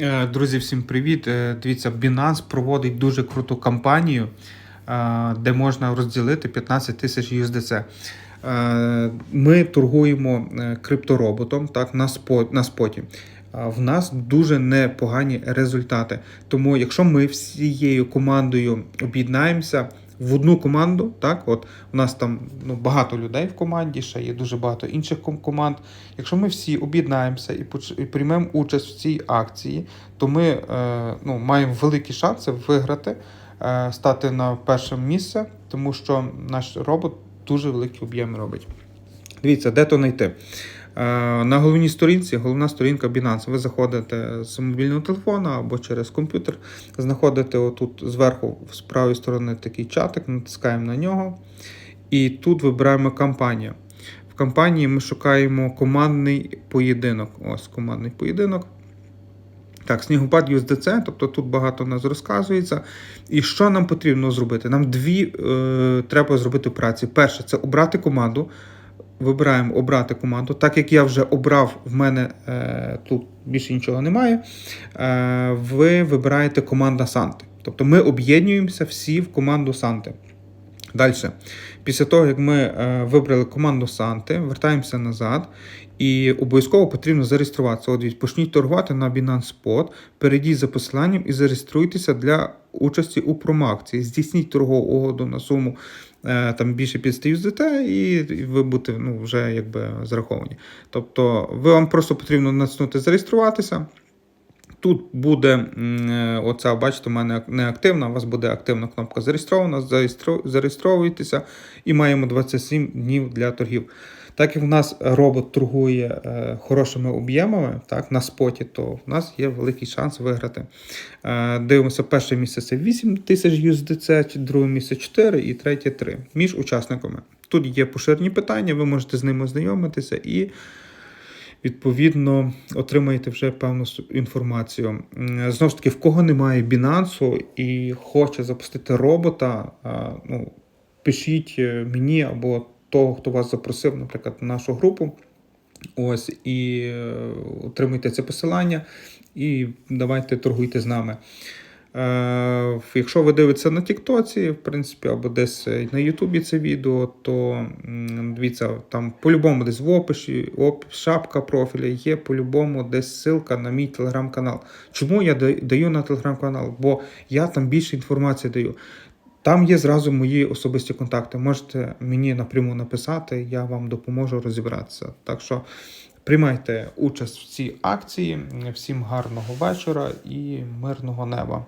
Е, Друзі, всім привіт! Е, Дивіться, Binance проводить дуже круту кампанію, е, де можна розділити 15 тисяч USDC. Ми торгуємо криптороботом так, на, спот, на споті. В нас дуже непогані результати. Тому, якщо ми всією командою об'єднаємося в одну команду, так, от у нас там ну, багато людей в команді, ще є дуже багато інших команд. Якщо ми всі об'єднаємося і, і приймемо участь в цій акції, то ми е, ну, маємо великі шанси виграти, е, стати на перше місце, тому що наш робот дуже великі об'єми робить. Дивіться, де то знайти. Е, На головній сторінці, головна сторінка Binance. Ви заходите з мобільного телефона або через комп'ютер, знаходите отут зверху з правої сторони такий чатик, натискаємо на нього. І тут вибираємо кампанію. В кампанії ми шукаємо командний поєдинок. Ось командний поєдинок. Так, снігопад USDC, тобто тут багато нас розказується. І що нам потрібно зробити? Нам дві е, треба зробити операції. Перше, це обрати команду. Вибираємо обрати команду. Так як я вже обрав, в мене е, тут більше нічого немає. Е, ви вибираєте команда Санти. Тобто ми об'єднуємося всі в команду Санти. Далі. Після того, як ми е, вибрали команду Санти, вертаємося назад. І обов'язково потрібно зареєструватися. От почніть торгувати на Binance Spot, перейдіть за посиланням і зареєструйтеся для участі у промоакції. Здійсніть торгову угоду на суму е, там більше 50 USDT, і ви будете ну, вже якби зараховані. Тобто, ви вам просто потрібно натиснути зареєструватися. Тут буде е, оця, бачите, у мене не активна, у вас буде активна кнопка зареєстрована, зареєстро- зареєстровуйтеся і маємо 27 днів для торгів. Так як в нас робот торгує е, хорошими об'ємами так, на споті, то в нас є великий шанс виграти. Е, дивимося, перше місце це 8 тисяч USDC, друге місце 4 і третє 3 між учасниками. Тут є поширені питання, ви можете з ними ознайомитися і відповідно отримаєте вже певну інформацію. Знову ж таки, в кого немає Binance і хоче запустити робота, ну, пишіть е, мені або того, хто вас запросив, наприклад, на нашу групу. Ось і е, отримуйте це посилання, і давайте торгуйте з нами. Е, якщо ви дивитеся на Тіктоці, в принципі, або десь на Ютубі це відео, то дивіться, там по-любому десь в описі, оп, шапка профіля є по-любому десь ссылка на мій телеграм-канал. Чому я даю на телеграм-канал? Бо я там більше інформації даю. Там є зразу мої особисті контакти. Можете мені напряму написати, я вам допоможу розібратися. Так що приймайте участь в цій акції. Всім гарного вечора і мирного неба.